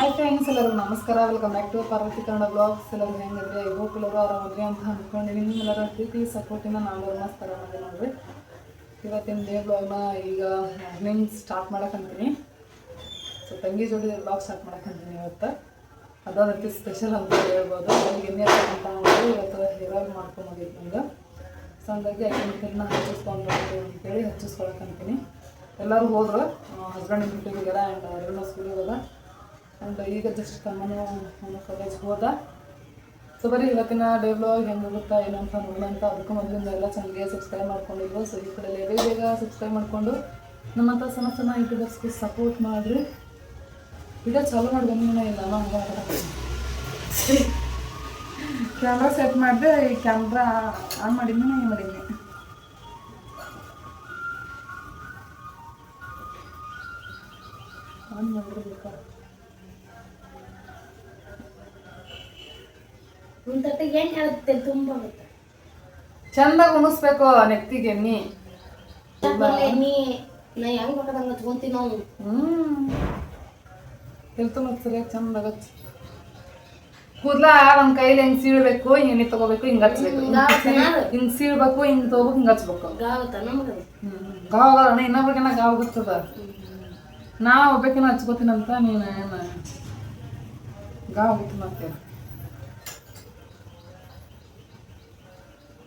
Hi friends ಎಲ್ಲರಿಗೂ ನಮಸ್ಕಾರ. Welcome back to Parvathi Kannada blogs ಎಲ್ಲರೂ ಹೆಂಗಿದ್ರೆ? ಐ ಹೋಪ್ ಎಲ್ಲರೂ ಆರಾಮದ್ರಿ ಅಂತ ಅಂದ್ಕೊಂಡಿನಿ ನಿಮ್ಮೆಲ್ಲರ ಪ್ರೀತಿ ಸಪೋರ್ಟಿನ ನಾವು ನಮಸ್ಕಾರ ಮಾಡಿದೆ ನೋಡ್ರಿ. ಇವತ್ತಿನ ಡೇ ಬ್ಲಾಗ್ನ ಈಗ ಮಾರ್ನಿಂಗ್ ಸ್ಟಾರ್ಟ್ ಮಾಡಕ್ಕಂತೀನಿ ಸೊ ತಂಗಿ ಜೋಡಿ ಬ್ಲಾಗ್ ಸ್ಟಾರ್ಟ್ ಮಾಡಕ್ಕಂತೀನಿ ಇವತ್ತು. ಅದಾದಂತೆ ಸ್ಪೆಷಲ್ ಅಂತ ಹೇಳ್ಬೋದು. ನನಗೆ ಎಣ್ಣೆ ಅಂತ ಅಂದರೆ. ಇವತ್ತು ಹೇರ್ ಆಯಿಲ್ ಮಾಡ್ಕೊಂಡು ಹೋಗಿದ್ದು ನಂಗೆ. ಸೊ ಹಂಗಾಗಿ ಐಟಮ್ಗಳನ್ನ ಹಚ್ಚಿಸ್ಕೊಂಡು ಅಂತೇಳಿ ಹಚ್ಚಿಸ್ಕೊಳಕ್ಕಂತೀನಿ ಎಲ್ಲರೂ ಹೋದ್ರು ಹಸ್ಬೆಂಡ್ ಮೀಟಿಂಗಿಗೆಲ್ಲ ಆ್ಯಂಡ್ ಎರಡು ಸ್ಕೂಲಿಗೆ ಹೋದ ಆ್ಯಂಡ್ ಈಗ ಜಸ್ಟ್ ತಮ್ಮನು ಅವನು ಕಾಲೇಜ್ಗೆ ಹೋದ. ಸೊ ಬರೀ ಇವತ್ತಿನ ಡೇ ಬ್ಲಾಗ್ ಹೆಂಗೆ ಹೋಗುತ್ತಾ ಏನಂತ ಅಂತ ಅಂತ. ಅದಕ್ಕೂ ಮೊದಲಿಂದ ಎಲ್ಲ ಚಾನಲ್ಗೆ ಸಬ್ಸ್ಕ್ರೈಬ್ ಮಾಡ್ಕೊಂಡಿದ್ರು. ಸೊ ಈ ಕಡೆ ಬೇಗ ಬೇಗ ಸಬ್ಸ್ಕ್ರೈಬ್ ಮಾಡಿಕೊಂಡು ನಮ್ಮಂಥ ಸಣ್ಣ ಸಣ್ಣ ಯೂಟ್ಯೂಬರ್ಸ್ಗೆ ಸಪೋರ್ಟ್ ಮಾಡಿರಿ. ವಿಡಿಯೋ ಚಾಲೂ ಮಾಡಿ ಇಲ್ಲ ನಾನು ಕ್ಯಾಮ್ರಾ ಸೆಟ್ ಮಾಡಿದೆ, ಈ ಕ್ಯಾಮ್ರಾ ಆನ್ ಮಾಡಿದ್ನಿ ಏನು ಮಾಡಿದ್ನಿ. ಆನ್ ಮಾಡಿರ್ಬೇಕಾ? ಒಂದ್ ತಟ್ಟೆಗೆ ಏನ್ ಹೇಳುತ್ತೆ? ತುಂಬ ಚಂದಾಗಿ ಉಣಿಸ್ಬೇಕು ನೆತ್ತಿಗೆ ಎಣ್ಣೆ ಆಮೇಲೆ ನೀ ಹೆಂಗ್ ಬೇಕಾದಂಗ ಹಚ್ಕೊಂತೀವಿ ನಾವು ಹ್ಮ್. ಹೆಲ್ತ್ ಮತ್ತೆ ಸರಿಯಾಗಿ ಚಂದಾಗ ಕೂದ್ಲ ನಮ್ಮ ಕೈಲಿ ಹೆಂಗ್ ಸೀಳ್ಬೇಕು ಹಿಂಗ್ ಎಣ್ಣೆ ತಗೋಬೇಕು ಹಿಂಗ್ ಹಚ್ಬೇಕು. ಹಿಂಗ್ ಸೀಳ್- ಹಿಂಗ್ ಸೀಳ್ಬೇಕು ಹಿಂಗ್ ತಗೋಬೇಕು ಹಿಂಗ್ ಹಚ್ಬೇಕು. ಗಾವತ್ತ ನಮ್ಗೆ ಗಾವ್ ಗಾವ ಅಣ್ಣ ಇನ್ನೊಬ್ರಿಗೆನ ಗಾವ ಗೊತ್ತದ? ನಾ ಒಬ್ಬಕಿನ ಹಚ್ಕೋತೀನಂತ ನೀನು ಗಾವ ಗೊತ್ತು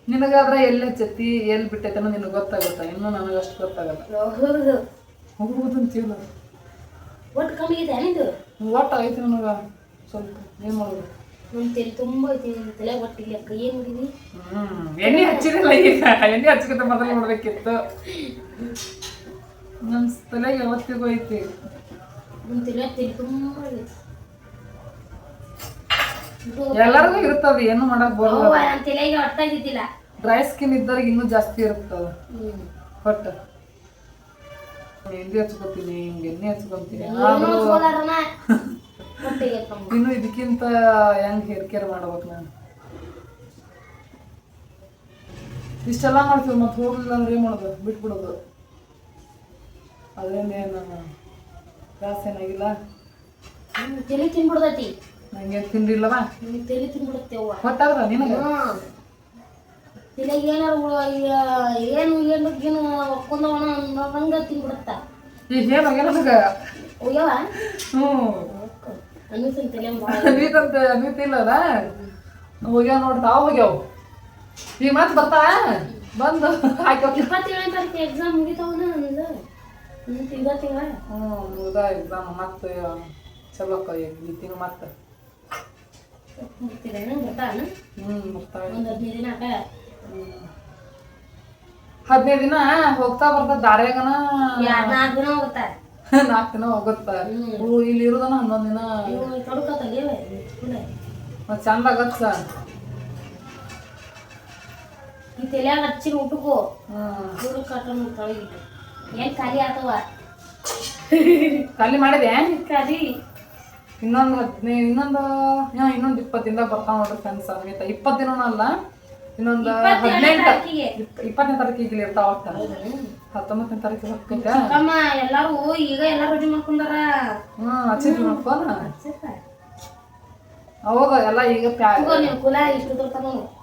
ನಿನಗಾದ್ರೆ ಎಲ್ಲಿ ಹಚ್ಚತಿ ಎಲ್ಲಿ ಬಿಟ್ಟೈತೆ ನಿನಗೆ ಗೊತ್ತಾಗುತ್ತಾ? ಇನ್ನೂ ನನಗೆ ಅಷ್ಟು ಗೊತ್ತಾಗಲ್ಲ. ಹೌದು. ಅಂತ ಅಂತೀವಲ್ಲ ಒಟ್ಟು ಕಮ್ಮಿ ಇದೆ ನಿಂದು? ಒಟ್ಟು ಆಯ್ತು ನನಗೆ. ಸ್ವಲ್ಪ ಏನು ಮಾಡೋದು? ನಮ್ ತಲೆ ತುಂಬ ಐತಿ ತಲೆ ಒಟ್ಟು ಇಲ್ಲ ಏನ್ ಹ್ಮ್ ಎಣ್ಣೆ ಹಚ್ಚಿದಿಲ್ಲ ಈಗ. ಎಣ್ಣೆ ಹಚ್ಚಿಕಿಂತ ಮೊದಲು ನೋಡ್ಬೇಕಿತ್ತು ನಮ್ಮ ತಲೆಗೆ ಯಾವತ್ತಿಗೂ ಐತಿ. ನಮ್ ತಲೆ ತಲೆ ತುಂಬ ಎಲ್ಲರಿಗೂ ಇರ್ತದ ಏನು ಮಾಡಕ್ ಬರೋಲ್ಲ. ತಲೆಗೆ ಒಟ್ಟಾಗಿದ್ದಿಲ್ಲ ಡ್ರೈ ಸ್ಕಿನ್ ಇದ್ದವ್ರಿಗೆ ಇನ್ನೂ ಜಾಸ್ತಿ ಇರ್ತದ. ಹೊಟ್ಟ ಎಣ್ಣೆ ಹಚ್ಕೋತೀನಿ ಹಿಂಗೆ ಎಣ್ಣೆ ಹಚ್ಕೊಂತೀನಿ. ಇನ್ನು ಇದಕ್ಕಿಂತ ಹೆಂಗ್ ಹೇರ್ ಕೇರ್ ಮಾಡ್ಬೇಕು ನಾನು? ಇಷ್ಟೆಲ್ಲ ಮಾಡ್ತೀವಿ ಮತ್ತೆ ಹೋಗ್ಲಿಲ್ಲ ಅಂದ್ರೆ ಏನು ಮಾಡೋದು? ಬಿಟ್ಬಿಡೋದು. ಅದೇನೇನು ಕ್ಲಾಸ್ ಏನಾಗಿಲ್ಲ ತಲೆ ತಿನ್ಬಿಡ್ತೈತಿ. ನಂಗೆ ತಿಂಡಿಲ್ಲವಾ ನಿನ್ ತಲೆ ತಿನ್ಬಿಡುತ್ತೆ ಅವ್ವ. ಗೊತ್ತಾಗದ ನಿನಗೆ. ತಲೆಗೆ ಏನಾರು ಈಗ ಏನು ಏನು ಏನು ನಂಗೆ ಹಂಗ ತಿನ್ಬಿಡುತ್ತ. ಈಗ ಏನಾಗ ನನಗೆ. ಹೋಗ್ಯವ? ಹ್ಞೂ. ಅನ್ನಿಸ್ತಾನೆ ತಲೆ ಇಲ್ಲದ ನೀತಂತ ನೀತಿಲ್ಲದ ಹೋಗ್ಯಾವ ನೋಡಿ ತಾವು ಹೋಗ್ಯಾವ? ಈಗ ಮತ್ತೆ ಬರ್ತಾ? ಬಂದು. ಹಾಕಿ ಇಪ್ಪತ್ತೇಳನೇ ತಾರೀಕು ಎಕ್ಸಾಮ್ ಮುಗಿತಾವ ನಂದು? ತಿಂಗಳ ಹ್ಞೂ ಮುಗ್ದ ಎಕ್ಸಾಮ್ ಮತ್ತೆ ಚಲೋ ಈ ತಿಂಗಳು ಮತ್ತೆ ಮುಗಿತಿಲ್ಲ ಬರ್ತಾನ ಹ್ಞೂ ಬರ್ತಾವೆ ಒಂದು ಹದಿನೈದು ದಿನ ಹೋಗ್ತಾ ಬರ್ತಾ ದಾರ್ಯಾಗನ ನಾಲ್ಕು ದಿನ ಹೋಗ್ತಾ ನಾಲ್ಕು ದಿನ ಹೋಗುತ್ತ. ಇಲ್ಲಿ ಇರೋದನ ಹನ್ನೊಂದು ದಿನ. ಮತ್ತೆ ಚಂದ ಆಗತ್ತ. ಈ ತಲೆಯಾಗ ಹಚ್ಚಿನ ಊಟಕ್ಕೂ ತೊಳಗಿಟ್ಟು ಏನ್ ಖಾಲಿ ಆತವ? ಖಾಲಿ ಮಾಡಿದೆ? ಖಾಲಿ. ಇನ್ನೊಂದು ಹದಿನೈದು ಇನ್ನೊಂದು ಹಾ, ಇನ್ನೊಂದು ಇಪ್ಪತ್ತಿಂದ ಬರ್ತಾವ ನೋಡ್ರಿ ಫ್ರೆಂಡ್ಸ್ ಅನ್ವಿತ ಇಪ್ಪತ್ತು ದಿನ ಅಲ್ಲ ಇನ್ನೊಂದು ಹದಿನೆಂಟು ಇಪ್ಪತ್ತನೇ ತಾರೀಕಿಗೆ ಇಲ್ಲಿ ಇರ್ತಾವ ಹತ್ತೊಂಬತ್ತನೇ ತಾರೀಕಿಗೆ ಹೋಗ್ತೈತೆ ಎಲ್ಲರೂ ಈಗ ಎಲ್ಲ ರೆಡಿ ಮಾಡ್ಕೊಂಡಾರ? ಹ್ಮ್ ಹಚ್ಚಿದ್ವಿ ಫೋನ್ ಅವಾಗ ಎಲ್ಲ ಈಗ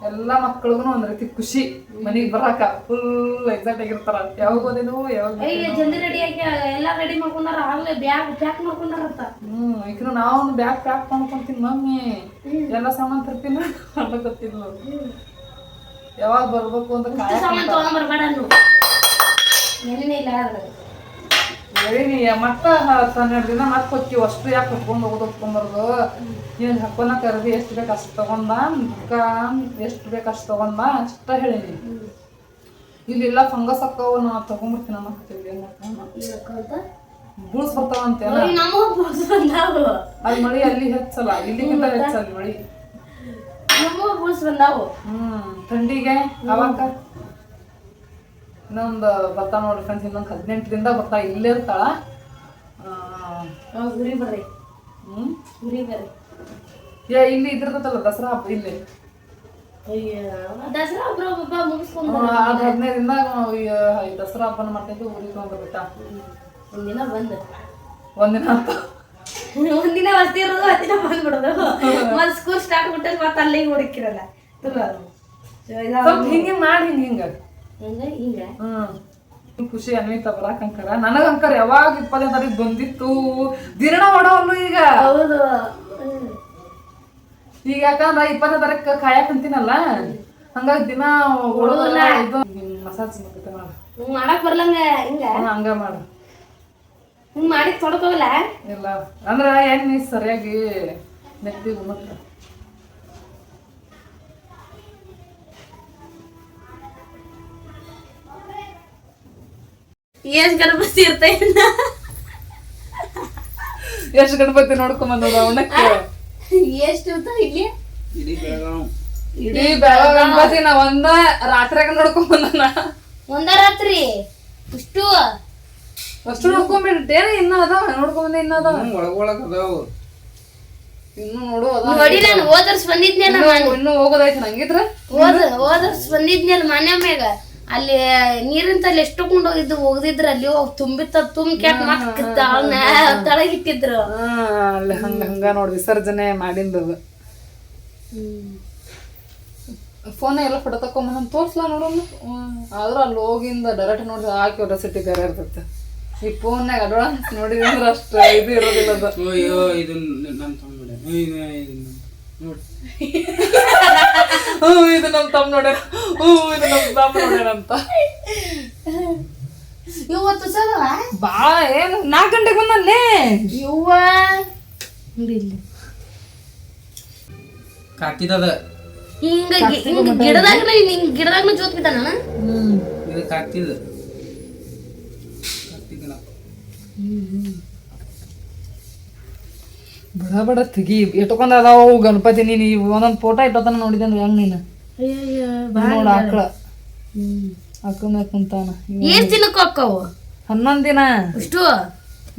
ಎಲ್ಲ ಮಕ್ಳಿಗೂ ಒಂದ್ ರೀತಿ ಖುಷಿ ಮನೆಗೆ ಬರಾಕ. ಫುಲ್ ಎಕ್ಸೈಟ್ ಆಗಿರ್ತಾರ. ಯಾವಾಗ ಓದಿದ್ವು ಯಾವಾಗ ಜಲ್ದಿ ರೆಡಿ ಆಗಿ ಎಲ್ಲ ರೆಡಿ ಮಾಡ್ಕೊಂಡಾರ ಆಗ್ಲೇ ಬ್ಯಾಗ್ ಪ್ಯಾಕ್ ಮಾಡ್ಕೊಂಡಾರಂತ. ಹ್ಮ್ ಈಗ ನಾವು ಬ್ಯಾಗ್ ಪ್ಯಾಕ್ ಮಾಡ್ಕೊಂತೀನಿ ಮಮ್ಮಿ. ಎಲ್ಲ ಸಾಮಾನ್ ತರ್ತೀನಿ ಅನ್ನಕತ್ತಿದ್ಲು ಯಾವಾಗ ಬರ್ಬೇಕು ಅಂತ ನೆನ್ನೆ ಇಲ್ಲ. ಹೇಳಿನಿ ಮತ್ತ ಹನ್ನೆರಡು ದಿನ ಮತ್ತೆ ಹೋಗ್ತೀವಿ ಅಷ್ಟು ಯಾಕೆ ಹೊತ್ಕೊಂಡು ಹೋಗೋದು ಹೊತ್ಕೊಂಬರ್ದು? ನೀನು ಹಾಕೋನ ಕರ್ದಿ ಎಷ್ಟು ಬೇಕು ಅಷ್ಟು ತಗೊಂಡ ಎಷ್ಟು ಬೇಕು ಅಷ್ಟು ತಗೊಂಡ ಅಷ್ಟ ಹೇಳಿನಿ. ಇಲ್ಲೆಲ್ಲ ಫಂಗಸ್ ಅಕ್ಕವು ನಾ ಏನು ಮಾಡ್ತಾನ? ಈಗ ಕಲ್ತ ಬೂಳ್ಸ್ ಅಲ್ಲಿ ಮಳಿ ಅಲ್ಲಿ ಹೆಚ್ಚಲ್ಲ ಇಲ್ಲಿಗಿಂತ ಹೆಚ್ಚಲ್ಲ ಮಳಿ. ಹ್ಮ್ ಥಂಡಿಗೆ ಅವಾಗ? ಇನ್ನೊಂದು ಬರ್ತಾ ನೋಡ್ರಿ ಫ್ರೆಂಡ್ಸ್ ಇನ್ನೊಂದು ಹದಿನೆಂಟರಿಂದ ಬರ್ತಾ ಇಲ್ಲೇ ಇರ್ತಾಳ. ಗುರಿ ಬರ್ರಿ. ಹ್ಮ್? ಗುರಿ ಬರ್ರಿ. ಏ ಇಲ್ಲಿ ಇದ್ರದಲ್ಲ ದಸರಾ ಹಬ್ಬ ಇಲ್ಲಿ. ದಸರಾ ಹಬ್ಬ ಒಬ್ಬ ಮುಗಿಸ್ಕೊಂಡು ನಾವು ಈ ದಸರಾ ಹಬ್ಬನ ಮಾಡ್ತಿದ್ವಿ ಊರಿಗೆ ತಗೊಂಡ್ಬಿಟ್ಟ ಒಂದಿನ ಬಂದ. ಒಂದಿನ ಅಂತ. ಒಂದಿನ ಬರ್ತಿರೋದು ಅದಿನ ಬಂದ್ಬಿಡೋದು. ಮತ್ ಸ್ಕೂಲ್ ಸ್ಟಾರ್ಟ್ ಬಿಟ್ಟರೆ ಮತ್ತೆ ಅಲ್ಲಿಗೆ ಹುಡುಕಿರಲ್ಲ ಹಿಂಗೆ ಮಾಡಿ ಹಿಂಗೆ ಹಿಂಗೆ. ಖುಷಿ ಅನ್ವಿತ ಬರಾಕಂಕರ ನನಗಂಕರ ಯಾವಾಗ ಇಪ್ಪತ್ತನೇ ತಾರೀಕು ಬಂದಿತ್ತು? ದಿನ ಮಾಡೋಲ್ಲ ಈಗ? ಹೌದು. ಈಗ ಯಾಕಂದ್ರ ಇಪ್ಪತ್ತನೇ ತಾರೀಕು ಕಾಯಕ್ ಅಂತೀನಲ್ಲ? ಹಂಗಾಗಿ ದಿನ ಮಸಾಜ್ ಮಾಡಕ್ ಬರ್ಲಂಗ ಹಿಂಗ? ಹಂಗ ಮಾಡು. ಹಿಂಗ್ ಮಾಡಿ ತೊಡ್ಕೋಲ್ಲ ಇಲ್ಲ. ಅಂದ್ರ ಎಣ್ಣೆ ಸರಿಯಾಗಿ ನೆತ್ತಿ ಉಣ್ಣುತ್ತೆ ಏನ್ ಗಣಪತಿ ಇರ್ತ ಎಷ್ಟು ಗಣಪತಿ ನೋಡ್ಕೊಂಡ್ ಬಂದದ ಉಣ್ಣಕ್ಕೆ ಎಷ್ಟು ಇಲ್ಲಿ? ಇಡೀ ಬೆಳಗ ಗಣಪತಿ ನಾ ಒಂದ ರಾತ್ರಿಯಾಗ ನೋಡ್ಕೊಂಡ್ ಬಂದನ ಒಂದ ರಾತ್ರಿ? ಇಷ್ಟು? ಅಷ್ಟು ನೋಡ್ಕೊಂಡ್ಬಿಟ್ಟೇನ ಇನ್ನ ಅದಾವ ನೋಡ್ಕೊಂಬಂದ ಬಂದೆ ಇನ್ನ ಅದಾವ. ಒಳಗ್ ಒಳಗ್ ಅದಾವು. ಇನ್ನು ನೋಡು ಅದಾವ. ನೋಡಿ ನಾನು ಹೋದರ್ಸ್ ಬಂದಿದ್ನಲ್ಲ ನಾನು ಇನ್ನು ಹೋಗೋದೈತಿ ನಂಗಿದ್ರ? ಹೋದ ಹೋದರ್ಸ್ ಬಂದಿದ್ನಲ್ಲ ಮನೆ ಮ್ಯಾಗ. ಅಲ್ಲಿ ನೀರಿನ ತಲೆ ಎಷ್ಟು ಹೋಗಿದ್ದು ಹೋಗಿದ್ರ ಅಲ್ಲಿ ಹೋಗಿ ತುಂಬಿತ್ತ ತುಂಬ ಕೆಟ್ಟ ಮತ್ ತಳಗಿಟ್ಟಿದ್ರು. ಹಾ ಅಲ್ಲಿ ಹಂಗ ಹಂಗ ನೋಡಿ ವಿಸರ್ಜನೆ ಮಾಡಿಂದದು. ಫೋನ್ ಎಲ್ಲ ಫೋಟೋ ತಕೊಂಬಂದ್ ತೋರ್ಸ್ಲಾ ನೋಡೋಣ ಆದ್ರೂ ಅಲ್ಲಿ ಹೋಗಿಂದ ಡೈರೆಕ್ಟ್ ನೋಡಿ ಹಾಕಿ ಕ್ಯೂರಿಯಾಸಿಟಿ ಬೇರೆ ಇರ್ತೈತೆ. ಈ ಫೋನ್ನಾಗ ಅಡ್ವಾನ್ಸ್ ನೋಡಿದ್ರೆ ಅಷ್ಟು ಇದು ಇರೋದಿಲ್ಲ ಅದು ಅಯ್ಯೋ ಇದು ನನ್ನ ನೋಡಿ ಹ್ಞೂ ಇದು ನಮ್ಮ ತಮ್ಮ ನೋಡ್ಯಾರ. ಹ್ಞೂ ಇದು ನಮ್ಮ ತಮ್ಮ ನೋಡ್ಯಾರ ಅಂತ. ಇವತ್ತು ಸದವ ಬಾ ಏನು ನಾಲ್ಕು ಗಂಟೆಗೆ ಬಂದಲ್ಲೇ? ಇವ್ವ ಇಲ್ಲಿ ಕಾಕಿದದ. ಹಿಂಗ ಹಿಂಗ ಗಿಡದಾಗ ಹಿಂಗ ಗಿಡದಾಗ ಜೋತ್ ಬಿದ್ದಾನ ಹ್ಮ್ ಇದು ಕಾಕ್ತಿದ. ಬಡ ಬಡ ತೆಗಿ. ಎಟ್ಕೊಂಡ್ ಅದಾವು ಗಣಪತಿ ನೀನು ಈ ಒಂದೊಂದು ಫೋಟೋ ಇಟ್ಟೋತನ ನೋಡಿದೆ ಅಂದ್ರೆ ಹೆಂಗ್ ನೀನು? ನೋಡ ಆಕಳ. ಆಕಳ ಕುಂತಾನ. ಏನ್ ತಿನ್ನಕ್ ಹೋಕ್ಕವು ಹನ್ನೊಂದು ದಿನ. ಇಷ್ಟು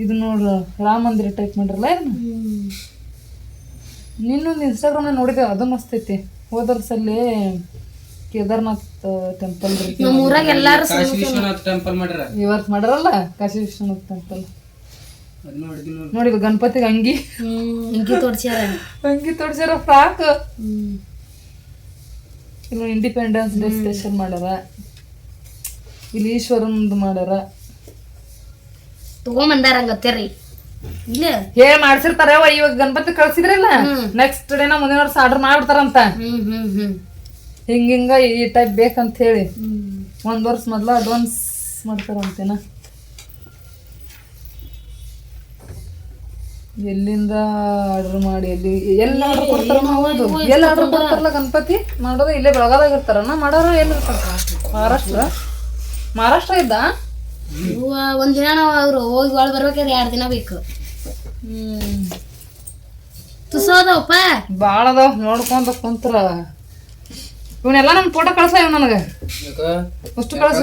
ಇದು ನೋಡ್ರ ರಾಮ ಮಂದಿರ ಟೈಪ್ ಮಾಡಿರಲ್ಲ ಇದನ್ನ ನಿನ್ನೊಂದು ಇನ್ಸ್ಟಾಗ್ರಾಮ್ ನೋಡಿದೆ ಅದು ಮಸ್ತ್ ಐತಿ. ಹೋದ ವರ್ಷಲ್ಲಿ ಕೇದಾರ್ನಾಥ್ ಟೆಂಪಲ್ ನಮ್ಮ ಊರಾಗ ಎಲ್ಲಾರು ಕಾಶಿ ವಿಶ್ವನಾಥ್ ಟೆಂಪಲ್ ಮಾಡ್ಯಾರ ಈ ವರ್ಷ ಮಾಡ್ಯಾರಲ್ಲ ಕಾಶಿ ವಿಶ್ವನಾಥ್ ಟೆಂಪಲ್ ನೋಡಿ ಗಣಪತಿಗೆ ಅಂಗಿ. ಅಂಗಿ ಹಿಂಗಿ ತೋರ್ಸ್ಯಾರ ಅಂಗಿ ತೊಡ್ಸ್ಯಾರ ಫ್ರಾಕ್. ಇನ್ನು ಇಂಡಿಪೆಂಡೆನ್ಸ್ ಡೇ ಸ್ಪೆಷಲ್ ಮಾಡ್ಯಾರ. ಇಲ್ಲಿ ಈಶ್ವರನ್ದು ಮಾಡ್ಯಾರ. ತಗೊಂಬಂದಾರ ಹಂಗತ್ತೇರಿ ಇಲ್ಲ. ಹೇ ಮಾಡ್ಸಿರ್ತಾರೆ ಇವಾಗ ಗಣಪತಿ ಕಳ್ಸಿದ್ರಲ್ಲ? ನೆಕ್ಸ್ಟ್ ಡೇನ ಮುಂದಿನ ವರ್ಷ ಆರ್ಡರ್ ಮಾಡ್ಬಿಡ್ತಾರಂತ. ಹಿಂಗ ಹಿಂಗ ಈ ಟೈಪ್ ಬೇಕಂತ ಹೇಳಿ. ಒಂದ್ ವರ್ಷ ಮೊದ್ಲು ಅಡ್ವಾನ್ಸ್ ಮಾಡ್ತಾರಂತೇನ? ಎಲ್ಲಿಂದ ಆರ್ಡರ್ ಮಾಡಿ ಎಲ್ಲಿ ಎಲ್ಲಿ ಆರ್ಡರ್ ಕೊಡ್ತಾರ ಹೌದು ಎಲ್ಲಿ ಆರ್ಡರ್ ಕೊಡ್ತಾರಲ್ಲ ಗಣಪತಿ? ಮಾಡೋದು ಇಲ್ಲೇ ಬೆಳಗಾದಾಗ ಇರ್ತಾರನ ಮಾಡೋರು ಎಲ್ಲಿ ಮಹಾರಾಷ್ಟ್ರ. ಮಹಾರಾಷ್ಟ್ರ ಇದ್ದ? ಇವ್ವ ಒಂದ್ ದಿನ ನಾವು ಅವ್ರು ಹೋಗಿ ಒಳಗ್ ಬರ್ಬೇಕಾದ್ರೆ ಎರಡು ದಿನ ಬೇಕು. ಹ್ಮ್. ತುಸೋದವಪ್ಪ ಭಾಳ ಅದಾವ ನೋಡ್ಕೊಂತ ಕುಂತ್ರ. ಇವನ್ನೆಲ್ಲ ನಮ್ ಫೋಟೋ ಕಳ್ಸ ಇವ್ ನನಗೆ. ಅಷ್ಟು ಕಳ್ಸ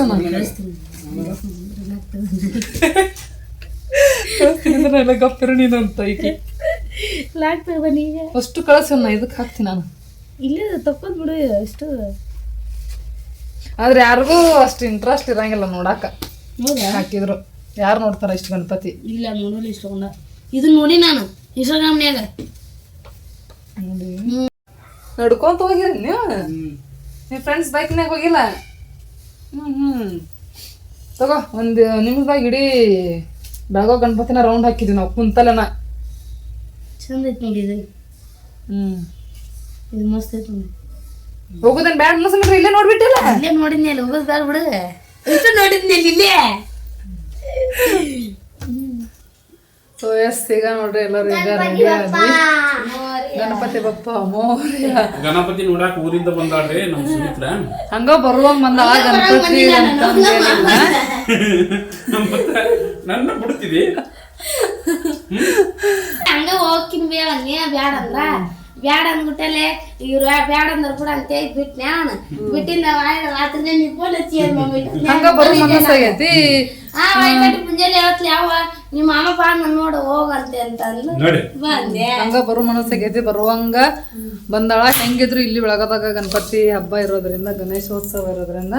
ಎಲ್ಲ ಗಪ್ಪಿರು ನೀನು ಅಂತ ಈಕಿ ಲಾಗ್ತದ ಬನ್ನೀಗ ಅಷ್ಟು ಕಳ್ಸನ್ನ ಇದಕ್ಕೆ ಹಾಕ್ತೀನಿ ನಾನು. ಇಲ್ಲ ತಪ್ಪದ್ ಬಿಡು ಅಷ್ಟು ಆದ್ರೆ ಯಾರಿಗೂ ಅಷ್ಟು ಇಂಟ್ರೆಸ್ಟ್ ಇರಂಗಿಲ್ಲ ನೋಡಾಕ. ಹಾಕಿದ್ರು. ಯಾರು ನೋಡ್ತಾರ ಇಷ್ಟು ಗಣಪತಿ? ಇಲ್ಲ ನೋಡಲ್ಲ ಇಷ್ಟಕೊಂಡ ಇದನ್ನ ನೋಡಿ ನಾನು ಇನ್ಸ್ಟಾಗ್ರಾಮ್ನ್ಯಾಗ. ನೋಡಿ. ನಡ್ಕೊಂತ ಹೋಗಿರಿ ನೀವು? ನಿಮ್ಮ ಫ್ರೆಂಡ್ಸ್ ಬೈಕ್ನಾಗ ಹೋಗಿಲ್ಲ? ಹ್ಮ್ ಹ್ಮ್. ತಗೋ ಒಂದು ನಿಮ್ದಾಗ ಇಡೀ ಬೆಳಗಾವ್ ಗಣಪತಿನ ರೌಂಡ್ ಹಾಕಿದ್ವಿ ನಾವು ಕುಂತಲೆನ. ಚಂದ ಐತಿ ನೋಡಿ ಇದು. ಹ್ಮ್. ಇದು ಮಸ್ತ್ ಐತಿ ನೋಡಿ. ಬ್ಯಾಡ್ ಬ್ಯಾಡ ಅನ್ಸಂಗ್ರಿ ಇಲ್ಲೇ ನೋಡ್ಬಿಟ್ಟಿಲ್ಲ? ಇಲ್ಲೇ ನೋಡಿದ್ನಿ ಅಲ್ಲಿ ಹೋಗೋದು ಬ್ಯಾಡ ಬಿಡು. ಇಷ್ಟು ನೋಡಿದ್ನಿ ಅಲ್ಲಿ ಇಲ್ಲೇ. ಸೊ ಎಸ್ ಈಗ ನೋಡ್ರಿ ಎಲ್ಲರೂ ಈಗ ರೆಡಿ ಗಣಪತಿ ಬಪ್ಪ ಮೋರ್ಯ. ಗಣಪತಿ ನೋಡಾಕ ಊರಿಂದ ಬಂದಾಳ್ರಿ ನಮ್ ಸುಮಿತ್ರ. ಹಂಗ ಬರುವಂಗ ಬಂದ ಗಣಪತಿ ಅಂತ ನನ್ನ ಬಿಡ್ತಿದಿ ಹಂಗ ಹೋಗ್ಕಿನ್ ಬೇಡ ನೀ ಬ್ಯಾಡ ಅಂದ್ರ? ಬ್ಯಾಡ ಅಂದ್ಬಿಟ್ಟಲೆ ಇವ್ರ ಬ್ಯಾಡ ಅಂದ್ರ ಕೂಡ ಅಂತ ಹೇಳಿ ಬಿಟ್ನೆ ಅವನು ಬಿಟ್ಟಿಂದ ರಾತ್ರಿ ನಿಂತ್ಕೊಂಡು ಹಚ್ಚಿ ಹಂಗ ಬರೋ ಮನಸ್ಸಾಗೈತಿ ಆ ವಾಯ್ಕಟ್ಟಿ ಮುಂಜಾನೆ ಯಾವತ್ತು ಯಾವ ನಿಮ್ಮ ಮಾಮ ಬಾ ನೋಡು ಹೋಗಂತೆ ಅಂತ ಅಂದ್ಲು. ನೋಡಿ. ಬಂದೆ. ಹಂಗ ಬರೋ ಮನಸ್ಸಾಗೈತಿ ಬರುವಂಗ ಬಂದಾಳ. ಹೆಂಗಿದ್ರು ಇಲ್ಲಿ ಬೆಳಗದಾಗ ಗಣಪತಿ ಹಬ್ಬ ಇರೋದ್ರಿಂದ ಗಣೇಶೋತ್ಸವ ಇರೋದ್ರಿಂದ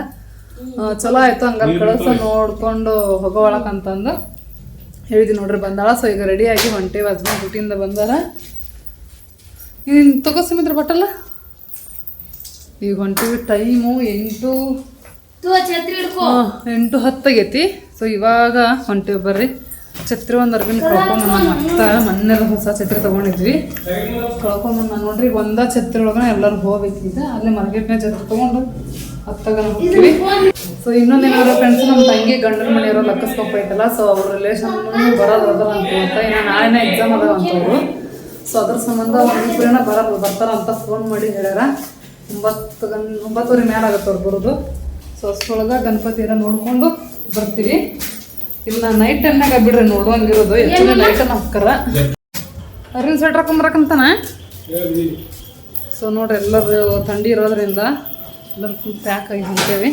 ಚಲೋ ಆಯ್ತು ಹಂಗ ಕಳಸ ನೋಡ್ಕೊಂಡು ಹೋಗೋಳಕಂತಂದು ಹೇಳಿದ್ವಿ ನೋಡ್ರಿ ಬಂದಾಳ. ಸೊ ಈಗ ರೆಡಿಯಾಗಿ ಹೊಂಟೇವಿ ಹಸ್ಬೆಂಡ್ ಡ್ಯೂಟಿಯಿಂದ ಬಂದಾರ. ಇನ್ನು ತಗೋ ಸುಮಿತ್ರ ಬಟ್ಟಲ್ಲ ಈಗ ಹೊಂಟೀವಿ ಟೈಮು ಎಂಟು ಎಂಟು ಹತ್ತಾಗೈತಿ ಸೊ ಇವಾಗ ಹೊಂಟೇವಿ ಬರ್ರಿ. ಛತ್ರಿ ಒಂದು ಅರ್ಬಿನ ಕಳ್ಕೊಂಬಂದ ಮತ್ತ ಮೊನ್ನೆಲ್ಲ ಹೊಸ ಛತ್ರಿ ತಗೊಂಡಿದ್ವಿ. ಕಳ್ಕೊಂಬಂದ ನೋಡ್ರಿ ಒಂದ ಛತ್ರಿ ಒಳಗೆ ಎಲ್ಲರೂ ಹೋಗ್ಬೇಕು ಅಲ್ಲಿ ಅಲ್ಲೇ ಮಾರ್ಕೆಟ್ನಾಗ ಛತ್ರಿ ತಗೊಂಡು. ಹತ್ತಾಗ ಹೋಗ್ತೀವಿ. ಸೊ ಇನ್ನೊಂದು ಏನಾದ್ರು ಫ್ರೆಂಡ್ಸ್ ನಮ್ಮ ತಂಗಿ ಗಂಡನ ಮನೆಯವರು ಲಕ್ಕಸ್ಕೊಪ್ಪ ಐತಲ್ಲ ಸೊ ಅವ್ರ ರಿಲೇಷನ್ ಬರೋದು ಅಂತ ಹೇಳ್ತಾ ಇನ್ನು ನಾಳೆನೇ ಎಕ್ಸಾಮ್ ಅದಾವ ಅವರು. ಸೊ ಅದ್ರ ಸಂಬಂಧ ಒಂದಿಬ್ಬರೇನ ಬರೋದು ಬರ್ತಾರ ಅಂತ ಫೋನ್ ಮಾಡಿ ಹೇಳ್ಯಾರ. ಒಂಬತ್ತು ಗನ್ ಒಂಬತ್ತುವರೆ ಮೇಲೆ ಆಗತ್ತೆ ಅವ್ರು ಬರೋದು. ಸೊ ಅಷ್ಟೊಳಗೆ ಗಣಪತಿ ಎಲ್ಲ ನೋಡ್ಕೊಂಡು ಬರ್ತೀವಿ. ಇಲ್ಲ ನೈಟ್ ಟೈಮ್ನಾಗ ಬಿಡ್ರಿ ನೋಡುವಂಗಿರೋದು. ಹೆಚ್ಚಿನ ನೈಟ್ ಹಾಕ್ತಾರ. ಅರಿನ್ ಸ್ವೆಟ್ರ್ ಹಾಕೊಂಬರಕಂತಾನ ಸೊ ನೋಡ್ರಿ ಎಲ್ಲರೂ ಥಂಡಿ ಇರೋದ್ರಿಂದ ಎಲ್ಲರೂ ಫುಲ್ ಪ್ಯಾಕ್ ಆಗಿ ಹೊಂಟೇವಿ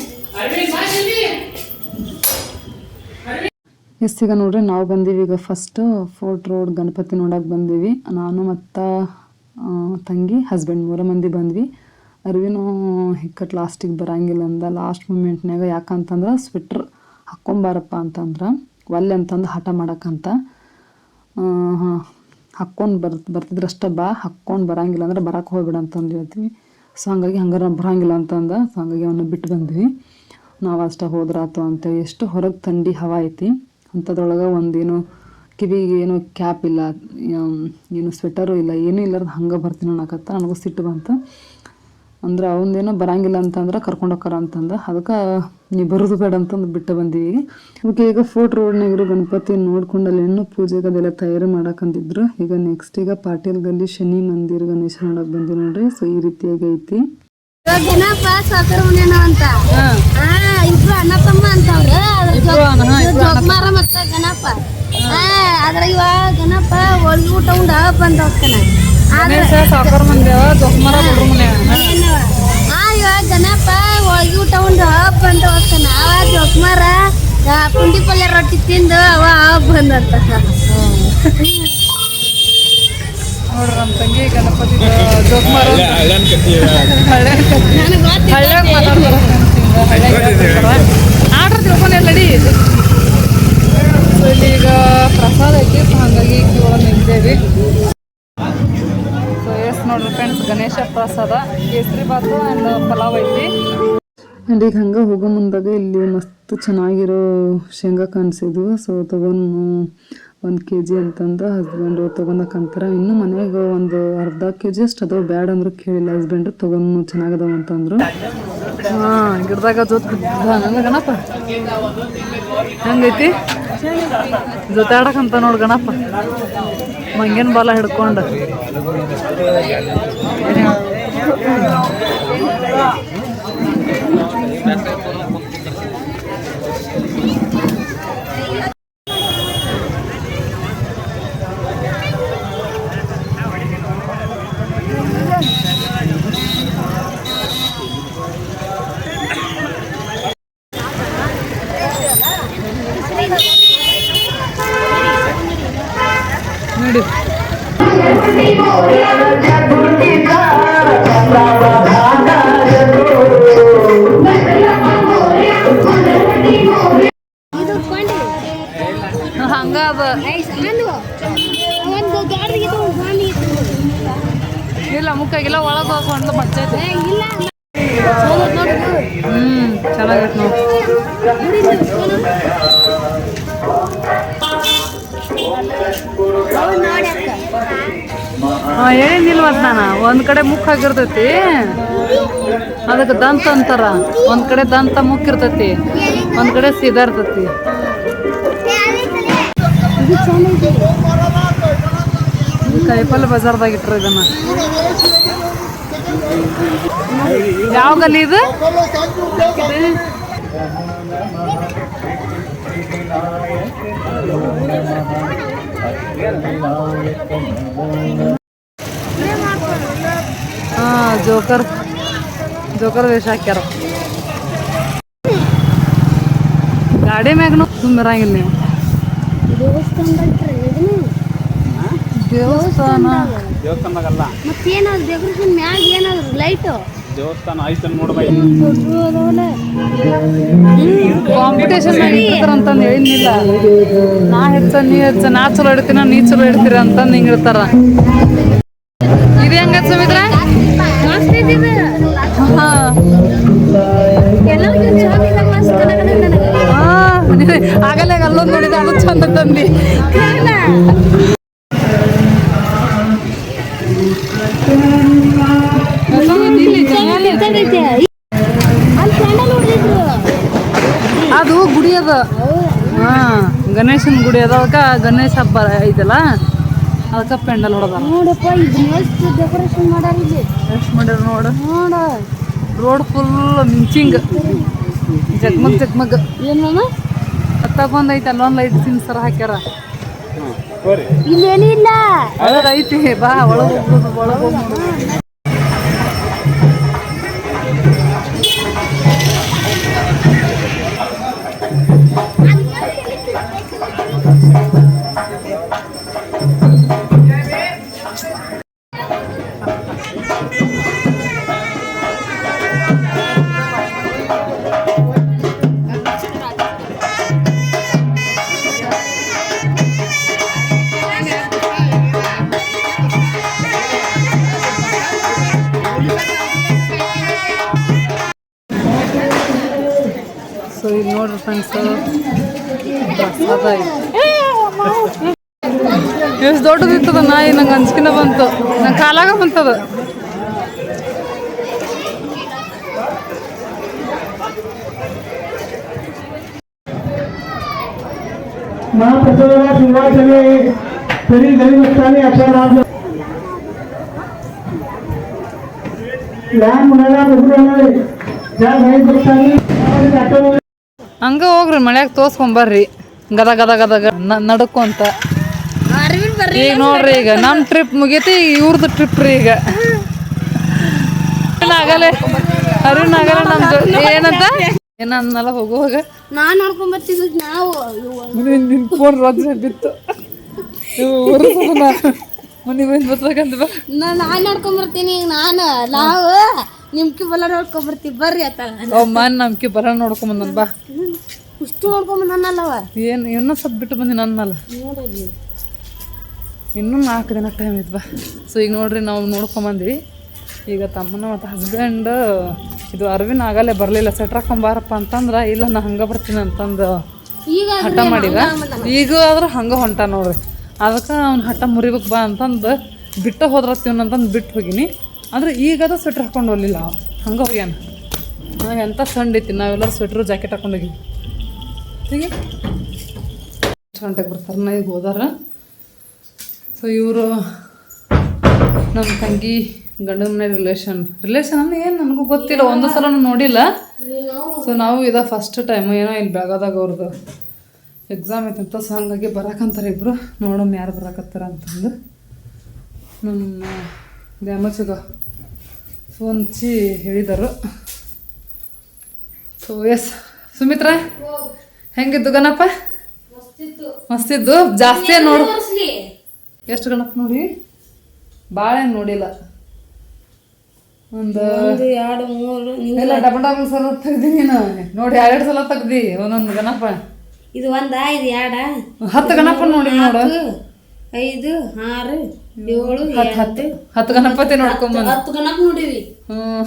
ಎಸ್, ಈಗ ನೋಡ್ರಿ, ನಾವು ಬಂದೀವಿ ಈಗ ಫಸ್ಟ್ ಫೋರ್ಟ್ ರೋಡ್ ಗಣಪತಿ ನೋಡಕ್ಕೆ ಬಂದೀವಿ. ನಾನು ಮತ್ತು ತಂಗಿ ಹಸ್ಬೆಂಡ್ ಮೂರ ಮಂದಿ ಬಂದ್ವಿ. ಅರ್ವಿನೂ ಹಿಕ್ಕಟ್ ಲಾಸ್ಟಿಗೆ ಬರಂಗಿಲ್ಲ ಅಂದ. ಲಾಸ್ಟ್ ಮೂಮೆಂಟ್ನಾಗ ಯಾಕಂತಂದ್ರೆ ಸ್ವೆಟ್ರ್ ಹಾಕ್ಕೊಂಬಾರಪ್ಪ ಅಂತಂದ್ರೆ, ಒಲ್ಲೆ ಅಂತಂದು ಹಠ ಮಾಡಕ್ಕಂತ ಹಾಂ ಹಾಕ್ಕೊಂಡು ಬರ್, ಬರ್ತಿದ್ರಷ್ಟ ಬಾ ಹಾಕ್ಕೊಂಡು ಬರಂಗಿಲ್ಲ ಅಂದ್ರೆ ಬರಕ್ಕೆ ಹೋಗ್ಬೇಡ ಅಂತಂದು ಹೇಳ್ತೀವಿ. ಸೊ ಹಂಗಾಗಿ ಹಂಗಾರೆ ಬರಂಗಿಲ್ಲ ಅಂತಂದ, ಸೊ ಹಂಗಾಗಿ ಅವನ್ನ ಬಿಟ್ಟು ಬಂದ್ವಿ. ನಾವು ಅಷ್ಟ ಹೋದ್ರಾತು ಅಂತ ಎಷ್ಟು ಹೊರಗೆ ಥಂಡಿ ಹವ ಐತಿ. ಅಂಥದ್ರೊಳಗೆ ಒಂದೇನು ಕಿವಿಗೆ ಏನು ಕ್ಯಾಪ್ ಇಲ್ಲ ಏನು ಸ್ವೆಟರು ಇಲ್ಲ, ಏನೂ ಇಲ್ಲಾರ್ದು ಹಂಗೆ ಬರ್ತೀನಿ ಅನ್ನಕತ್ತ ನನಗೂ ಸಿಟ್ಟು ಬಂತು. ಅಂದ್ರೆ ಅವಂದೇನೋ ಬರಂಗಿಲ್ಲ ಅಂತಂದ್ರೆ ಕರ್ಕೊಂಡು ಹೋಗ್ತಾರ ಅಂತಂದ. ಅದಕ್ಕೆ ನೀ ಬರೋದು ಬೇಡ ಅಂತಂದು ಬಿಟ್ಟು ಬಂದೀವಿ ಅದಕ್ಕೆ ಈಗ ಫೋರ್ಟ್ ರೋಡ್ ಇರೋ ಗಣಪತಿ ನೋಡ್ಕೊಂಡು ಅಲ್ಲಿ ಇನ್ನೂ ಪೂಜೆಗೆ ಅದೆಲ್ಲ ತಯಾರಿ ಮಾಡಕ್ಕಂದಿದ್ರು ಈಗ ನೆಕ್ಸ್ಟ್ ಈಗ ಪಾಟೀಲ್ ಗಲ್ಲಿ ಶನಿ ಮಂದಿರ ಗಣೇಶ ನೋಡಕ್ ಬಂದಿ ನೋಡ್ರಿ. ಸೊ ಈ ರೀತಿಯಾಗಿ ಐತಿ ಗಣಪ ಮತ್ತ ಗಣಪ. ಊಟ ಉಂಡ ಬಂದ ಹೋಗ್ತಾನೆ. ಸಾಕರ್ ಮಂದೇವ ಜೊಕ್ಮರ ಬಿಡ್ರು ಮನೆ ಆ ಇವ ಗಣಪ ಹೋಳ್ಗಿ ಊಟ ಉಂಡ ಬಂದ ಹೋಗ್ತಾನ. ಅವ ಜೋಗ್ಮಾರ ಪುಂಡಿ ಪಲ್ಯ ರೊಟ್ಟಿ ತಿಂದು ಅವ ಬಂದಂತ. ನೋಡ್ರಿ ನಮ್ಮ ತಂಗಿ ಗಣಪತಿ ಜೋಕ್ಮರ ಹಳ್ಳ್ಯಾಗ ಹಳ್ಳ್ಯಾಗ ಮಾತಾಡ್ತಾರ ಆರ್ಡ್ರ್ ತಿಳ್ಕೊಂಡೆ ನಡಿ ಸೊ ಇಲ್ಲಿ ಈಗ ಪ್ರಸಾದ ಐತಿ ಹಂಗಾಗಿ ಒಳಗೆ ನಿಂತೇವಿ. ನೋಡ್ರಿ ಫ್ರೆಂಡ್ಸ್ ಗಣೇಶ ಪ್ರಸಾದ ಕೇಸರಿ ಬಾತು ಆ್ಯಂಡ್ ಪಲಾವ್ ಐತಿ. ಆ್ಯಂಡ್ ಈಗ ಹಂಗೆ ಹೋಗೋ ಮುಂದಾಗ ಇಲ್ಲಿ ಮಸ್ತ್ ಚೆನ್ನಾಗಿರೋ ಶೇಂಗಾ ಕಾಣಿಸಿದ್ವು. ಸೊ ತೊಗೊಂಡು ಒಂದು ಕೆ ಜಿ ಅಂತಂದು ಹಸ್ಬೆಂಡು ತೊಗೊಂಡಕ್ಕಂತಾರೆ ಇನ್ನು ಮನೆಗೆ ಒಂದು ಅರ್ಧ ಕೆ ಜಿ ಅಷ್ಟು ಅದಾವ. ಬ್ಯಾಡ ಅಂದ್ರು ಕೇಳಿಲ್ಲ. ಹಸ್ಬೆಂಡು ತೊಗೊಂಡು ಚೆನ್ನಾಗದಾವ ಅಂತಂದ್ರು. ಹಾಂ ಗಿಡದಾಗ ಜೊತೆ ಗಣಪ. ಹೆಂಗೈತಿ? ಜೊತೆ ಆಡಕ್ಕಂತ ನೋಡು ಗಣಪ. ಮಂಗೇನ್ ಬಾಲ ಹಿಡ್ಕೊಂಡು. ನೋಡಿ ಹಂಗ ಇಲ್ಲ ಮುಕ್ಕಾಗಿಲ್ಲ ಒಳಗೆ ಹೋಗ್ಕೊಂಡು ಬರ್ತೈತಿ ಹ್ಮ್ ಚೆನ್ನಾಗೈತೆ ನೋಡಿ. ಹಾಂ ಹೇಳಿಲ್ವತ್ ನಾನು ಒಂದ್ ಕಡೆ ಮುಖ ಆಗಿರ್ತೈತಿ. ಅದಕ್ಕೆ ದಂತ ಅಂತಾರ. ಒಂದ್ ಕಡೆ ದಂತ ಮುಖ ಇರ್ತೈತಿ. ಒಂದ್ ಕಡೆ ಸೀದಾ ಇರ್ತೈತಿ. ಕಾಯಿಪಲ್ಲೆ ಬಜಾರ್ದಾಗ ಇಟ್ರು ಇದನ್ನ. ಯಾವ ಗಲ್ಲಿ ಇದು? ಜೋಕರ್ ಜೋಕರ್ ವೇಷ ಹಾಕ್ಯಾರ. ಗಾಡಿ ಮ್ಯಾಗನು ತುಂಬಿರಂಗಿಲ್ಲ ನೀವು. ದೇವಸ್ಥಾನ. ದೇವಸ್ಥಾನದಾಗಲ್ಲ ಮತ್ತೇನಾದ್ರು ಡೆಕೋರೇಷನ್ ಮ್ಯಾಗ ಏನಾದ್ರು ಲೈಟು ದೇವಸ್ಥಾನ ಆಯ್ತು ನೋಡ್ಬಾಯಿ ದೊಡ್ಡ ಅದಾವಲ್ಲ. ಕಾಂಪಿಟೇಷನ್ ಅಂತಂದು ನಾ ಹೆಚ್ಚ ನೀ ಹೆಚ್ಚ ನಾ ಚಲೋ ಇಡ್ತೀನ ನೀ ಚಲೋ ಇಡ್ತೀರ ಅಂತಂದು ಹಿಂಗಿರ್ತಾರ ಇದು ಹೆಂಗ ಸುಮಿತ್ರ ಅದು ತಂದಿ. ಅದು ಗುಡಿ ಅದ. ಹಾ ಗಣೇಶನ ಗುಡಿ ಅದ. ಅದಕ್ಕೆ ಗಣೇಶ ಹಬ್ಬ ಐತಲ್ಲ ಅದಕ್ಕೆ ಪೆಂಡಲ್ ಹೊಡೆದ ನೋಡಪ್ಪ ಇದು ಮಸ್ತ್ ಡೆಕೋರೇಷನ್ ಮಾಡ್ಯಾರ ಇಲ್ಲಿ? ಎಷ್ಟು ಮಾಡ್ಯಾರ ನೋಡು. ನೋಡ. ರೋಡ್ ಫುಲ್ ಮಿಂಚಿಂಗ್ ಜಗ್ಮಗ್ ಜಗ್ಮಗ್. ಏನ್ ಮಾಮ ಐತೆ ಅಲ್ಲೊಂದ್ ಲೈಟ್ ಸಿನ್ಸರ್ ಹಾಕ್ಯಾರ. ಇಲ್ಲೇನಿಲ್ಲ. ಐತಿ ಬಾ ಒಳಗೆ ಒಳಗ್ ನಾಯಿ ನಂಗೆ ಅಂಜಿಕಿನ ಬಂತು ನಂಗೆ ಕಾಲಾಗ ಬಂತದ महाप्रसादाला सुरुवात झाली आहे तरी घरी नसताना अशा राज लहान मुलाला बघून आहे ज्या घरी बघताना आठवण ಹಂಗ ಹೋಗ್ರಿ ಮಳ್ಯಾಗ ತೋರ್ಸ್ಕೊಂಬರ್ರಿ ಗದ ಗದ ಗದ ಗದ ನ- ನಡ್ಕೊಂತ ಬರ್ರಿ ಈಗ ನೋಡ್ರಿ ಈಗ ನಮ್ಮ ಟ್ರಿಪ್ ಮುಗೀತಿ ಇವ್ರದ್ದು ಟ್ರಿಪ್ ರೀ ಈಗ. ಆಗಲೇ ಅರುಣ್ ಆಗಲ್ಲ ನಮ್ದು. ಏನಂತ? ಏನನ್ನಲ್ಲ ಹೋಗುವಾಗ ನಾನು ನೋಡ್ಕೊಂಡ್ ಬರ್ತಿದ್ವಿ ನಾವು. ಫೋನ್ ರೊಜ್ಜೆ ಬಿತ್ತು. ಮನೆಗೆ ಬಂದು ಬರ್ಬೇಕಂತ ನಾನ್ ನೋಡ್ಕೊಂಡ್ ಬರ್ತೀನಿ ನಾನು ನಾವು. ನಿಮ್ಕಿ ಬಲ ನೋಡ್ಕೊಂಡ್ ಬರ್ತೀವಿ ಬರ್ರಿ ಆತ. ಮನ್ ನಮ್ಕಿ ಬರ ನೋಡ್ಕೊಂಬಂದನ್ ಬಾ. ಇಷ್ಟು ನೋಡ್ಕೊಂಡ್ ಬಂದನಲ್ಲವ ಏನು ಇನ್ನೂ ಸ್ವಲ್ಪ ಬಿಟ್ಟು ಬಂದಿ ನನ್ನಲ್ಲ ನೋಡಲ್ಲಿ ಇನ್ನೂ ನಾಲ್ಕು ದಿನ ಟೈಮ್ ಐತೆ ಬಾ. ಸೊ ಈಗ ನೋಡ್ರಿ ನಾವು ನೋಡ್ಕೊಂಬಂದ್ವಿ ಈಗ ತಮ್ಮನ ಮತ್ತು ಹಸ್ಬೆಂಡ್ ಇದು ಅರವಿಂದ್ ಆಗಲೇ ಬರಲಿಲ್ಲ. ಸೆಟ್ರ್ ಹಾಕೊಂಬಾರಪ್ಪ ಅಂತಂದ್ರೆ ಇಲ್ಲ ನಾ ಹಂಗೆ ಬರ್ತೀನಿ ಅಂತಂದು ಈಗ ಹಠ ಮಾಡಿದ ಈಗ ಆದ್ರೆ ಹಂಗೆ ಹೊಂಟ ನೋಡ್ರಿ. ಅದಕ್ಕೆ ಅವ್ನು ಹಠ ಮುರಿಬೇಕು ಬಾ ಅಂತಂದು ಬಿಟ್ಟು ಹೋದ್ರತ್ತೀವನ್ ಅಂತಂದು ಬಿಟ್ಟು ಹೋಗಿನಿ. ಅಂದ್ರೆ ಈಗ ಅದು ಸ್ವೆಟ್ರ್ ಹಾಕೊಂಡು ಹೋಗಲಿಲ್ಲ. ಹಂಗೆ ಹೋಗ್ಯಾನ. ಎಂಥ ಸಂಡ್ ಐತಿ ನಾವೆಲ್ಲರೂ ಸ್ವೆಟ್ರು ಜಾಕೆಟ್ ಹಾಕೊಂಡೋಗಿ ಹೀಗೆ ಎಷ್ಟು ಗಂಟೆಗೆ ಬರ್ತಾರೆ ನಾ ಈಗ ಹೋದಾರ. ಸೊ ಇವರು ನಮ್ಮ ತಂಗಿ ಗಂಡನ ಮನೆ ರಿಲೇಷನ್ ರಿಲೇಷನ್ ಅಂದ್ರೆ ಏನು ನನಗೂ ಗೊತ್ತಿಲ್ಲ ಒಂದು ಸಲ ನೋಡಿಲ್ಲ. ಸೊ ನಾವು ಇದ ಫಸ್ಟ್ ಟೈಮ್ ಏನೋ ಇಲ್ಲಿ ಬೆಳಗಾದಾಗ ಅವ್ರದ್ದು ಎಕ್ಸಾಮ್ ಐತಂತ ಸೊ ಹಂಗಾಗಿ ಬರಾಕಂತಾರೆ ಇಬ್ಬರು ನೋಡೋಣ ಯಾರು ಬರಾಕತ್ತಾರ ಅಂತಂದು. ನಮ್ಮ ದ್ಯಾಮಚಿಗ ಫೋನ್ ಚಿ ಹೇಳಿದರು. ಸೊ ಎಸ್ ಸುಮಿತ್ರಾ ಹೆಂಗಿದ್ದು ಗಣಪ್ಪ ಮಸ್ತಿದ್ದು ಜಾಸ್ತಿ ನೋಡು ಎಷ್ಟು ಗಣಪ ನೋಡಿ? ಭಾಳ ನೋಡಿಲ್ಲ. ಒಂದು ಎರಡು ಮೂರು ಇಲ್ಲ ಡಬಲ್ ಡಬಲ್ ಸಲ ತೆಗ್ದಿ ನೀನು. ನೋಡಿ ಎರಡೆರಡು ಸಲ ತೆಗ್ದಿ ಒಂದೊಂದು ಗಣಪ. ಇದು ಒಂದ ಇದು ಎರಡ. ಹತ್ತು ಗಣಪ ನೋಡಿ ನೋಡು. ಐದು ಆರು ಏಳು ಹತ್ತು ಹತ್ತು. ಗಣಪತಿ ನೋಡ್ಕೊಂಬಂದು ಹತ್ತು ಗಣಪ ನೋಡಿವಿ. ಹ್ಮ್.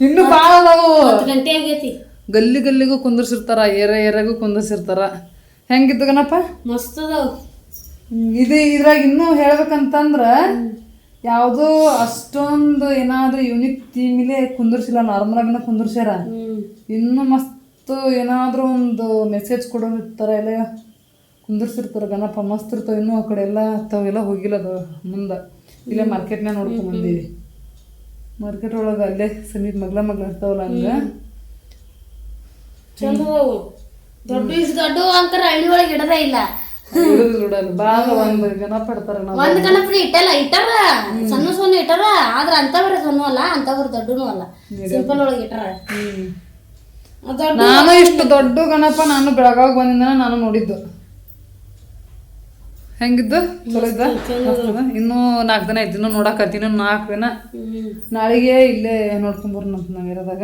ಇನ್ನು ಭಾಳ ಅದಾವು. ಹತ್ತು ಗಂಟೆ ಆಗೈತಿ. ಗಲ್ಲಿ ಗಲ್ಲಿಗೂ ಕುಂದರ್ಸಿರ್ತಾರ ಏರ ಏರಾಗೂ ಕುಂದರ್ಸಿರ್ತಾರ. ಹೆಂಗಿದ್ದು ಗಣಪ? ಮಸ್ತ್ ಅದಾವ. ಇದು ಇದ್ರಾಗ ಇನ್ನೂ ಹೇಳ್ಬೇಕಂತಂದ್ರ ಯಾವುದೋ ಅಷ್ಟೊಂದು ಏನಾದ್ರೂ ಯೂನಿಕ್ ಥೀಮಿಲೆ ಕುಂದಿರ್ಸಿಲ್ಲ ನಾರ್ಮಲ್ ಆಗಿನ ಕುಂದಿರ್ಸ್ಯಾರ. ಇನ್ನೂ ಮಸ್ತ್ ಏನಾದ್ರೂ ಒಂದು ಮೆಸೇಜ್ ಕೊಡೋರ್ತಾರ ಎಲ್ಲ ಕುಂದಿರ್ಸಿರ್ತಾರ ಗಣಪ ಮಸ್ತ್ ಇರ್ತಾವ ಇನ್ನೂ ಆ ಕಡೆ ಎಲ್ಲ ತಾವೆಲ್ಲ ಹೋಗಿಲ್ಲ ಅದು ಮುಂದೆ. ಇಲ್ಲೇ ಮಾರ್ಕೆಟ್ನಾಗ ನೋಡ್ಕೊಂಡು ಬಂದೀವಿ. ಮಾರ್ಕೆಟ್ ಒಳಗೆ ಅಲ್ಲೇ ಸಮೀಪ ಮಗ್ಲ ಮಗ್ಲ ಇರ್ತಾವಲ್ಲ ಹಂಗ. ಚಲೋ ದೊಡ್ಡ ದೊಡ್ಡ ಅಂಕರ ಹಳ್ಳಿ ಒಳಗೆ ಇಡದೇ ಇಲ್ಲ. ಭಾಳ ಒಂದು ಗಣಪ ಇಡ್ತಾರ ನಾವು. ಒಂದ್ ಗಣಪನ ಇಟ್ಟಲ್ಲ ಇಟ್ಟಾರ ಸಣ್ಣ ಸಣ್ಣ ಇಟ್ಟಾರ ಆದ್ರ ಅಂತವ್ರೆ ಸಣ್ಣ ಅಲ್ಲ ಅಂತವ್ರ ದೊಡ್ಡನು ಅಲ್ಲ. ಸಿಂಪಲ್ ಒಳಗೆ ಇಟ್ಟಾರ. ನಾನು ಇಷ್ಟು ದೊಡ್ಡ ಗಣಪ ನಾನು ಬೆಳಗಾವಿ ಬಂದಿಂದ ನಾನು ನೋಡಿದ್ದು. ಹೆಂಗಿದ್ದು? ಚಲೋ ಇದ್ದ? ಇನ್ನೂ ನಾಲ್ಕು ದಿನ ಇದ್ದಿನ ನೋಡಕ್ ಹತ್ತಿನ ಇನ್ನೂ ನಾಲ್ಕು ದಿನ ನಾಳೆಗೆ ಇಲ್ಲೇ ನೋಡ್ಕೊಂಬರ್ ಅಂತ ನಾವು ಇರೋದಾಗ.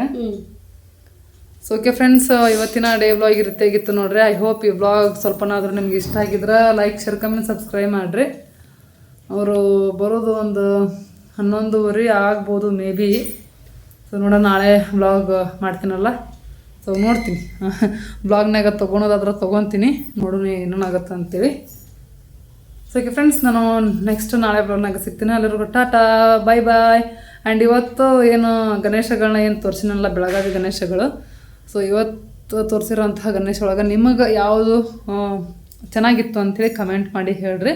ಸೊ ಓಕೆ ಫ್ರೆಂಡ್ಸ್ ಇವತ್ತಿನ ಡೇ ವ್ಲಾಗ್ ಇರುತ್ತೆ, ಆಗಿತ್ತು ನೋಡ್ರಿ. ಐ ಹೋಪ್ ಈ ವ್ಲಾಗ್ ಸ್ವಲ್ಪನಾದರೂ ನಿಮ್ಗೆ ಇಷ್ಟ ಆಗಿದ್ರೆ ಲೈಕ್ ಶೇರ್ ಕಮೆಂಟ್ ಸಬ್ಸ್ಕ್ರೈಬ್ ಮಾಡಿರಿ. ಅವರು ಬರೋದು ಒಂದು ಹನ್ನೊಂದುವರೆ ಆಗ್ಬೋದು ಮೇ ಬಿ ಸೊ ನೋಡೋಣ, ನಾಳೆ ವ್ಲಾಗ್ ಮಾಡ್ತೀನಲ್ಲ. ಸೊ ನೋಡ್ತೀನಿ. ಬ್ಲಾಗ್ನಾಗ ತೊಗೊಳೋದಾದ್ರೆ ತೊಗೊತೀನಿ. ನೋಡೋಣ ಏನೇನಾಗತ್ತೆ ಅಂತೇಳಿ. ಸೊ ಓಕೆ ಫ್ರೆಂಡ್ಸ್ ನಾನು ನೆಕ್ಸ್ಟ್ ನಾಳೆ ಬ್ಲಾಗ್ನಾಗ ಸಿಗ್ತೀನಿ. ಅಲ್ಲಿರೋ ಟಾಟಾ ಬಾಯ್ ಬಾಯ್ ಆ್ಯಂಡ್ ಇವತ್ತು ಏನು ಗಣೇಶಗಳನ್ನ ಏನು ತೋರಿಸಿನಲ್ಲ, ಬೆಳಗಾವಿ ಗಣೇಶಗಳು. ಸೊ ಇವತ್ತು ತೋರಿಸಿರೋಂತಹ ಗಣೇಶ ಒಳಗೆ ನಿಮಗೆ ಯಾವುದು ಚೆನ್ನಾಗಿತ್ತು ಅಂಥೇಳಿ ಕಮೆಂಟ್ ಮಾಡಿ ಹೇಳ್ರಿ.